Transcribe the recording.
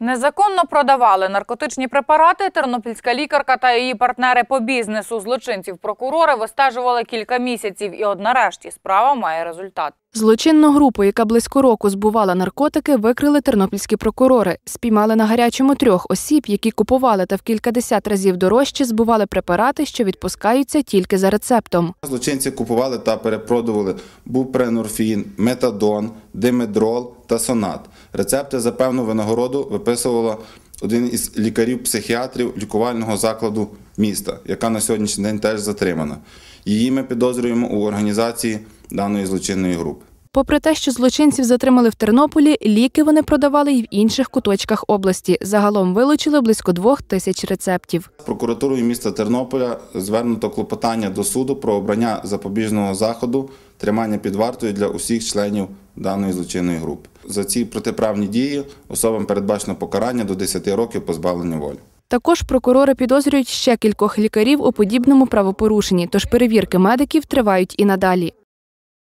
Незаконно продавали наркотичні препарати. Тернопільська лікарка та її партнери по бізнесу злочинців прокурори вистежували кілька місяців. І от нарешті справа має результат. Злочинну групу, яка близько року збувала наркотики, викрили тернопільські прокурори. Спіймали на гарячому трьох осіб, які купували та в кількадесят разів дорожче збували препарати, що відпускаються тільки за рецептом. Злочинці купували та перепродували бупренорфін, метадон, димедрол та сонат. Рецепти за певну винагороду виписувала один із лікарів-психіатрів лікувального закладу міста, яка на сьогоднішній день теж затримана. Її ми підозрюємо у організації даної злочинної групи. Попри те, що злочинців затримали в Тернополі, ліки вони продавали й в інших куточках області. Загалом вилучили близько двох тисяч рецептів. Прокуратурою міста Тернополя звернуто клопотання до суду про обрання запобіжного заходу тримання під вартою для усіх членів даної злочинної групи. За ці протиправні дії особам передбачено покарання до 10 років позбавлення волі. Також прокурори підозрюють ще кількох лікарів у подібному правопорушенні, тож перевірки медиків тривають і надалі.